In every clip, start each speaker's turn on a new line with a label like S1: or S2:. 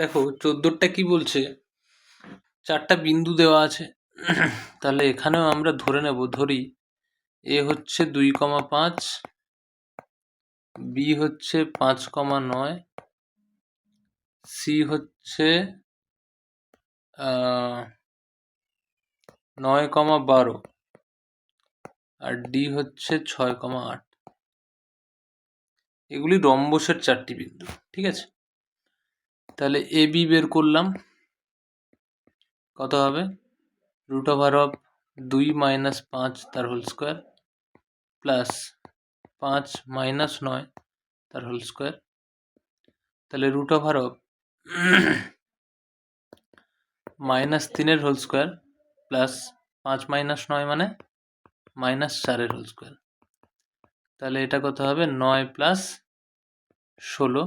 S1: দেখো, চোদ্দোরটা কি বলছে? চারটা বিন্দু দেওয়া আছে। তাহলে এখানেও আমরা ধরে নেব, ধরি এ হচ্ছে দুই কমা পাঁচ, বি হচ্ছে পাঁচ কমা নয়, সি হচ্ছে নয় কমা বারো, আর ডি হচ্ছে ছয় কমা আট। এগুলি রম্বসের চারটি বিন্দু, ঠিক আছে? তাহলে এ বি বের করলাম। কত হবে? রুট ওভার অফ দুই মাইনাস পাঁচ তার হোল স্কোয়ার প্লাস পাঁচ মাইনাস নয় তার হোল স্কোয়ার তাহলে রুট ওভার অফ মাইনাস তিনের হোল স্কোয়ার প্লাস পাঁচ মাইনাস নয় মানে মাইনাস চারের হোল স্কোয়ার তাহলে এটা কত হবে? নয় প্লাস ষোলো।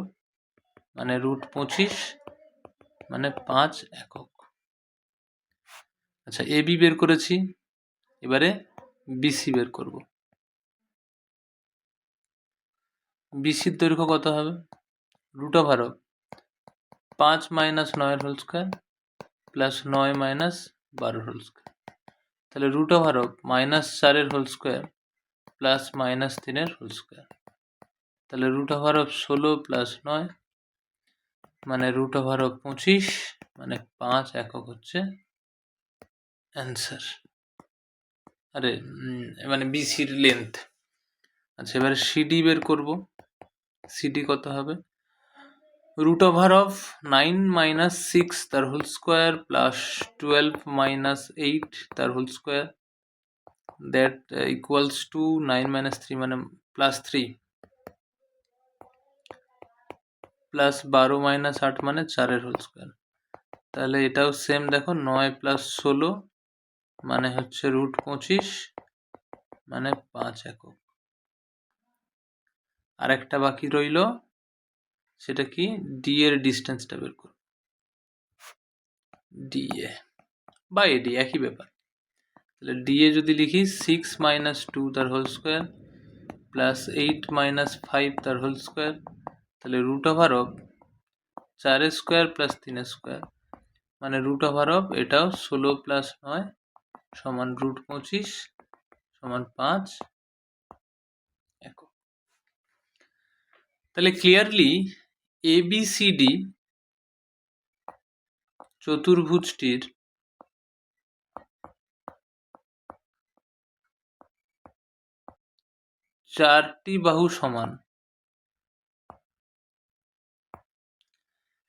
S1: মানে রুট পঁচিশ মানে পাঁচ একক। আচ্ছা এ বি বের করেছি, এবারে বিসি বের করব। বিসির দৈর্ঘ্য কত হবে? রুট ওভার পাঁচ মাইনাস নয়ের হোল স্কোয়ার প্লাস নয় মাইনাস বারোর হোল স্কোয়ার তাহলে রুট ওভার মাইনাস চারের হোল স্কোয়ার প্লাস মাইনাস তিনের হোল স্কোয়ার তাহলে রুট ওভার অফ ষোলো প্লাস নয় মানে রুট ওভার অফ পঁচিশ মানে পাঁচ একক হচ্ছে অ্যান্সার আরে মানে বিসির লেন্থ আচ্ছা এবারে সিডি বের করব। সিডি কত হবে? Root over of nine minus six তার whole square plus twelve minus eight তার whole square that equals to nine minus three মানে প্লাস থ্রি প্লাস বারো মাইনাস আট মানে চারের হোল স্কোয়ার তাহলে এটাও সেম দেখো, নয় প্লাস ষোলো মানে হচ্ছে রুট পঁচিশ মানে পাঁচ একক। আর একটা বাকি রইল, সেটা কি? ডি এর ডিস্টেন্সটা বের করো। ডি এ বা এডি একই ব্যাপার। তাহলে ডি এ যদি লিখি সিক্স মাইনাস টু তার whole square plus eight minus five তার হোল স্কোয়ার তাহলে রুট ওভার অফ চারের স্কোয়ার প্লাস তিন স্কোয়ার মানে রুট ওভার অফ এটাও ষোলো প্লাস নয়, সমান রুট পঁচিশ, সমান পাঁচ তাহলে ক্লিয়ারলি এবিসিডি চতুর্ভুজটির চারটি বাহু সমান।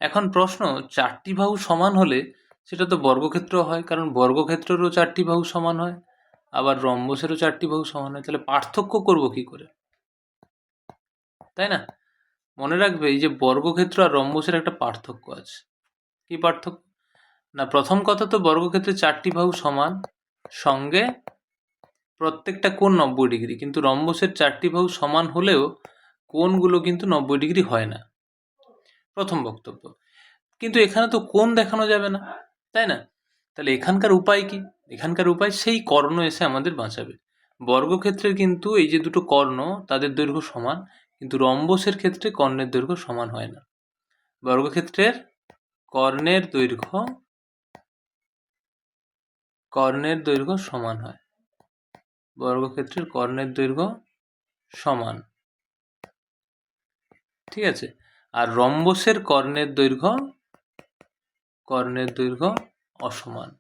S1: এখন প্রশ্ন, চারটি বাহু সমান হলে সেটা তো বর্গক্ষেত্র হয়, কারণ বর্গক্ষেত্রেরও চারটি বাহু সমান হয়, আবার রম্বসেরও চারটি বাহু সমান হয়, তাহলে পার্থক্য করব কি করে? তাই না? মনে রাখবে, এই যে বর্গক্ষেত্র আর রম্বসের একটা পার্থক্য আছে। কি পার্থক্য? না, প্রথম কথা তো বর্গক্ষেত্রে চারটি বাহু সমান, সঙ্গে প্রত্যেকটা কোণ নব্বই ডিগ্রি, কিন্তু রম্বসের চারটি বাহু সমান হলেও কোণগুলো কিন্তু নব্বই ডিগ্রি হয় না। প্রথম বক্তব্য। কিন্তু এখানে তো কোন দেখানো যাবে না, তাই না? তাহলে এখানকার উপায় কি? এখানকার উপায় সেই কর্ণ এসে আমাদের বাঁচাবে। বর্গক্ষেত্রের কিন্তু এই যে দুটো কর্ণ, তাদের দৈর্ঘ্য সমান, কিন্তু রম্বসের ক্ষেত্রে কর্ণের দৈর্ঘ্য সমান হয় না। বর্গক্ষেত্রের কর্ণের দৈর্ঘ্য কর্ণের দৈর্ঘ্য সমান হয়। বর্গক্ষেত্রের কর্ণের দৈর্ঘ্য সমান। ঠিক আছে? আর রম্বসের কর্ণের দৈর্ঘ্য কর্ণের দৈর্ঘ্য অসমান।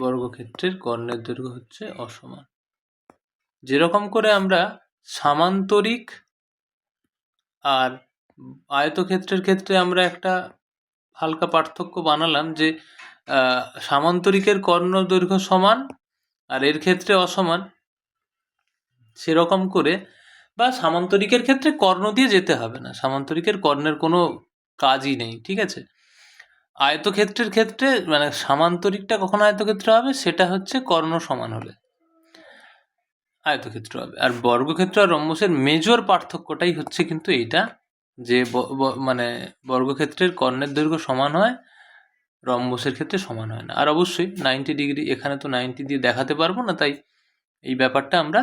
S1: বর্গক্ষেত্রের কর্ণের দৈর্ঘ্য হচ্ছে অসমান। যেরকম করে আমরা সামান্তরিক আর আয়তক্ষেত্রের ক্ষেত্রে আমরা একটা হালকা পার্থক্য বানালাম যে সামান্তরিকের কর্ণ দৈর্ঘ্য সমান আর এর ক্ষেত্রে অসমান। সেরকম করে বা সামান্তরিকের ক্ষেত্রে কর্ণ দিয়ে যেতে হবে না। সামান্তরিকের কর্ণের কোনো কাজই নেই, ঠিক আছে? আয়তক্ষেত্রের ক্ষেত্রে মানে সামান্তরিকটা কখন আয়তক্ষেত্র হবে? সেটা হচ্ছে কর্ণ সমান হলে আয়তক্ষেত্র হবে। আর বর্গক্ষেত্র আর রম্বসের মেজর পার্থক্যটাই হচ্ছে কিন্তু এইটা যে মানে বর্গক্ষেত্রের কর্ণের দৈর্ঘ্য সমান হয় রম্বসের ক্ষেত্রে সমান হয় না। আর অবশ্যই নাইনটি ডিগ্রি এখানে তো নাইনটি দিয়ে দেখাতে পারব না, তাই এই ব্যাপারটা আমরা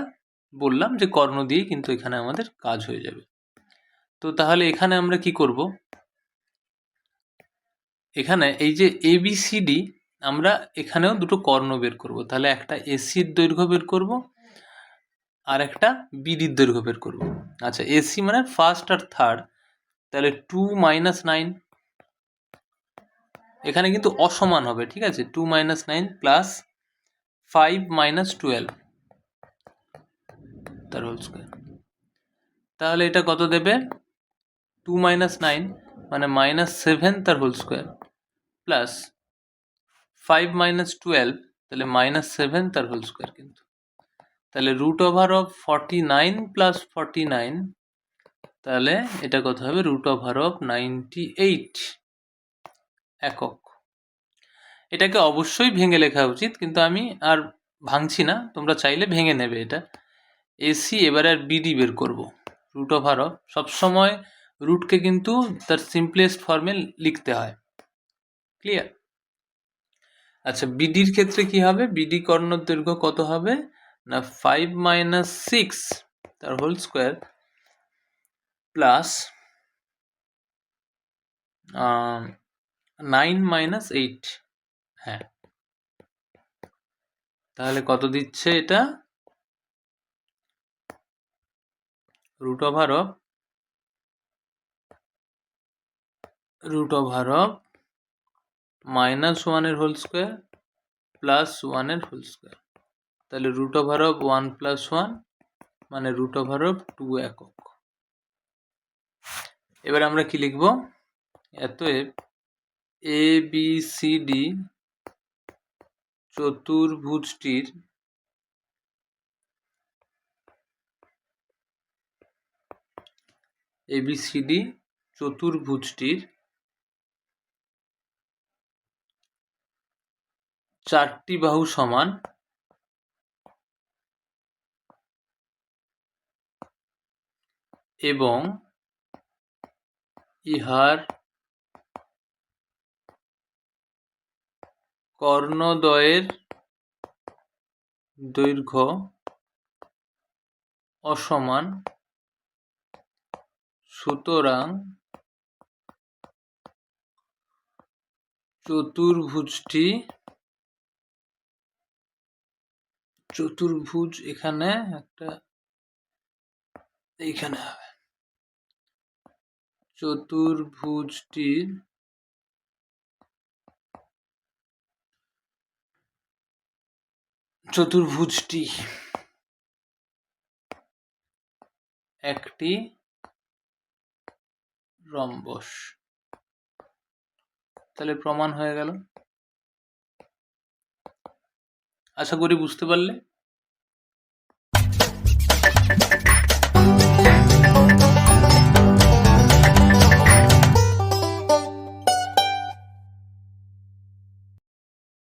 S1: বললাম যে কর্ণ দিয়েই কিন্তু এখানে আমাদের কাজ হয়ে যাবে। তো তাহলে এখানে আমরা কি করব? এখানে এই যে এবিসিডি আমরা এখানেও দুটো কর্ণ বের করব। তাহলে একটা এসির দৈর্ঘ্য বের করব আর একটা বিডির দৈর্ঘ্য বের করব। আচ্ছা এসি মানে ফার্স্ট আর থার্ড তাহলে টু মাইনাস নাইন এখানে কিন্তু অসমান হবে, ঠিক আছে? Two minus nine plus five minus twelve তার হোল স্কোয়ার তাহলে এটা কত দেবে? টু মাইনাস নাইন মানে মাইনাস সেভেন তার whole square plus five minus twelve তাহলে মাইনাস সেভেন তার হোল স্কোয়ার কিন্তু। তাহলে root over of forty nine plus forty nine তাহলে এটা কত হবে? Root over of ninety eight একক। এটাকে অবশ্যই ভেঙে লেখা উচিত, কিন্তু আমি আর ভাঙছি না, তোমরা চাইলে ভেঙে নেবে এটা। এসি এবার আর বিডি বের করব। রুট ওভার অফ সবসময় রুটকে কিন্তু তার সিম্পলেস্ট ফর্মে লিখতে হয়। ক্লিয়ার আচ্ছা বিডির ক্ষেত্রে কি হবে? বিডি কর্ণ দৈর্ঘ্য কত হবে? না ফাইভ মাইনাস সিক্স তার whole square plus nine minus eight হ্যাঁ। তাহলে কত দিচ্ছে এটা? Root over of root over of minus ওয়ানের হোল স্কোয়ার প্লাস ওয়ানের হোল স্কোয়ার তাহলে root over of one plus one মানে রুট ওভার অফ টু একক। এবার আমরা কি লিখব? এতএব এ বি সি ডি চতুর্ভুজটির এবিসিডি চতুর্ভুজটির চারটি বাহু সমান এবং ইহার কর্ণদ্বয়ের দৈর্ঘ্য অসমান সুতরাং চতুর্ভুজটি চতুর্ভুজ এখানে একটা এইখানে হবে। চতুর্ভুজটির চতুর্ভুজটি একটি রম্বস। তাহলে প্রমাণ হয়ে গেল। আশা করি বুঝতে পারলে।